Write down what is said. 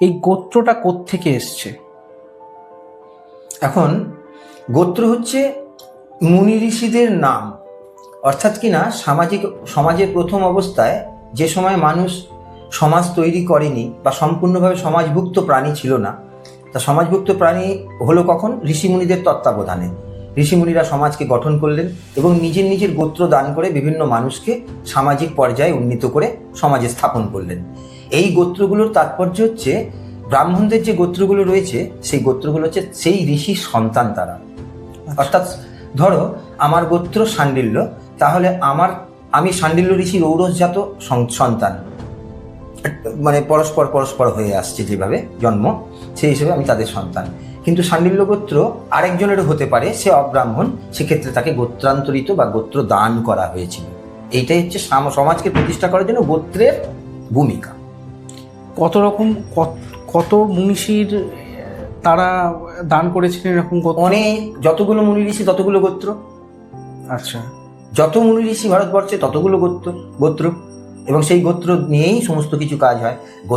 এই গোত্রটা কোত্থেকে এসছে? এখন গোত্র হচ্ছে মুনি ঋষিদের নাম। অর্থাৎ কিনা সামাজিক, সমাজের প্রথম অবস্থায় যে সময় মানুষ সমাজ তৈরি করেনি বা সম্পূর্ণভাবে সমাজভুক্ত প্রাণী ছিল না, তা সমাজভুক্ত প্রাণী হলো কখন? ঋষিমুনিদের তত্ত্বাবধানে। ঋষিমুনিরা সমাজকে গঠন করলেন এবং নিজের নিজের গোত্র দান করে বিভিন্ন মানুষকে সামাজিক পর্যায়ে উন্নীত করে সমাজে স্থাপন করলেন। এই গোত্রগুলোর তাৎপর্য হচ্ছে ব্রাহ্মণদের যে গোত্রগুলো রয়েছে সেই গোত্রগুলো হচ্ছে সেই ঋষির সন্তান তারা। অর্থাৎ ধরো আমার গোত্র সান্ডিল্য তাহলে আমার আমি সান্ডিল্য ঋষির ঔরসজাত সন্তান। মানে পরস্পর পরস্পর হয়ে আসছে যেভাবে জন্ম সেই হিসেবে আমি তাদের সন্তান। কিন্তু সান্ডিল্য গোত্র আরেকজনেরও হতে পারে সে অব্রাহ্মণ। সেক্ষেত্রে তাকে গোত্রান্তরিত বা গোত্র দান করা হয়েছিল। এইটাই হচ্ছে সমাজকে প্রতিষ্ঠা করার জন্য গোত্রের ভূমিকা। কত রকম কত- মনীষীর তারা দান করেছিলেন এরকম অনেক যতগুলো মুনি ঋষি ততগুলো গোত্র। আচ্ছা। যত মুনি ঋষি ভারতবর্ষে ততগুলো গোত্র গোত্র। এবং সেই গোত্র নিয়েই সমস্ত কিছু কাজ হয়। গোত্র